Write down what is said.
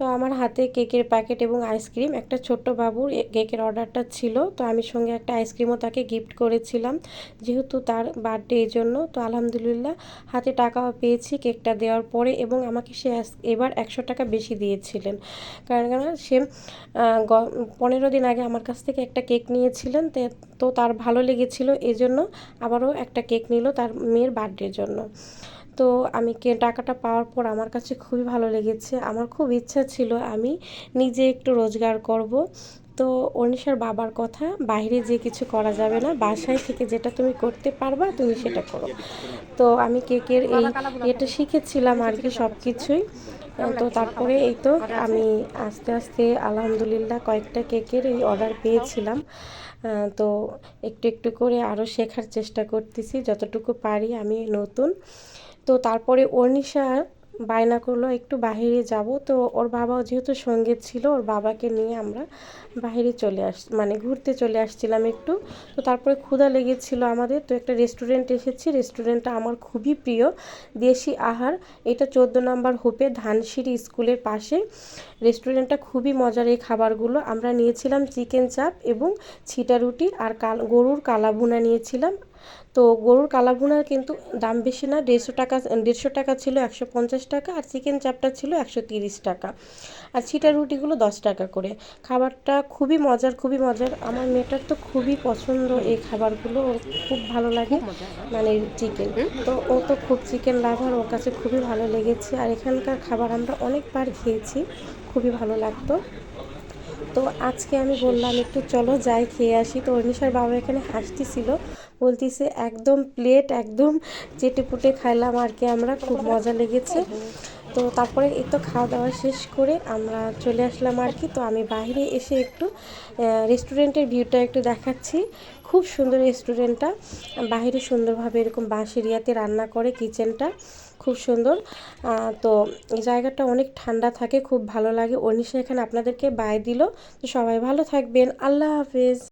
তো আমার হাতে কেকের প্যাকেট এবং আইসক্রিম। একটা ছোট্ট বাবুর কেকের অর্ডারটা ছিল, তো আমি সঙ্গে একটা আইসক্রিমও তাকে গিফট করেছিলাম। যেহেতু তার বার্থডে এই জন্য, তো আলহামদুলিল্লাহ হাতে টাকাও পেয়েছি কেকটা দেওয়ার পরে এবং আমাকে সে এবার একশো টাকা বেশি দিয়েছিলেন। কারণ সে পনেরো দিন আগে আমার কাছ থেকে একটা কেক নিয়েছিলেন, তে- তার ভালো লেগেছিল। এই জন্য আবারও একটা কেক নিল তার মেয়ের বার্থডের জন্য। তো আমি কে, টাকাটা পাওয়ার পর আমার কাছে খুবই ভালো লেগেছে। আমার খুব ইচ্ছা ছিল আমি নিজে একটু রোজগার করব। তো অনিশার বাবার কথা বাইরে যে কিছু করা যাবে না, বাসায় থেকে যেটা তুমি করতে পারবা, তুমি সেটা করো। তো আমি কেকের এই এটা শিখেছিলাম আর কি সব কিছুই তো তারপরে এই তো আমি আস্তে আস্তে আলহামদুলিল্লাহ কয়েকটা কেকের এই অর্ডার পেয়েছিলাম। তো একটু একটু করে আরও শেখার চেষ্টা করতেছি, যতটুকু পারি আমি নতুন। তো তারপরে অর্নিশা বায়না করল, একটু বাইরে যাব। তো ওর বাবাও যেহেতু সঙ্গে ছিল, ওর বাবাকে নিয়ে আমরা বাইরে চলে আস মানে ঘুরতে চলে আসছিলাম একটু। তো তারপরে ক্ষুধা লেগেছিল আমাদের। তো একটা রেস্টুরেন্ট এসেছি। রেস্টুরেন্টটা আমার খুবই প্রিয়। দেশি আহার। এটা চোদ্দ নম্বর হোপে, ধানসিঁড়ি স্কুলের পাশে। রেস্টুরেন্টটা খুবই মজার এই খাবারগুলো। আমরা নিয়েছিলাম চিকেন চাপ এবং ছিটা রুটি আর কাল, গরুর কালাভুনা নিয়েছিলাম। তো গরুর কালাভুনার কিন্তু দাম বেশি না দেড়শো টাকা দেড়শো টাকা ছিল একশো পঞ্চাশ টাকা আর চিকেন চাপটা ছিল একশো তিরিশ টাকা। আর ছিটা রুটিগুলো দশ টাকা করে। খাবারটা খুবই মজার খুবই মজার। আমার মেয়েটার তো খুবই পছন্দ এই খাবারগুলো ওর খুব ভালো লাগে মানে চিকেন। তো ও তো খুব চিকেন লাভার ওর কাছে খুবই ভালো লেগেছে। আর এখানকার খাবার আমরা অনেকবার খেয়েছি খুবই ভালো লাগতো। তো আজকে আমি বললাম, একটু চলো যাই, খেয়ে আসি। তো অনিশার বাবা এখানে হাসতেছিল। বলতেছে, একদম প্লেট একদম চেটে পুটে খাইলাম আর কি আমরা, খুব মজা লেগেছে। তো তারপরে এই তো খাওয়া দাওয়া শেষ করে আমরা চলে আসলাম আর কি। তো আমি বাইরে এসে একটু রেস্টুরেন্টের ভিউটা একটু দেখাচ্ছি। খুব সুন্দর রেস্টুরেন্টটা বাইরে সুন্দরভাবে এরকম বাঁশ এরিয়াতে রান্না করে কিচেনটা খুব সুন্দর। তো জায়গাটা অনেক ঠান্ডা থাকে, খুব ভালো লাগে। অনিশা এখানে আপনাদেরকে বাই দিল। তো সবাই ভালো থাকবেন। আল্লাহ হাফেজ।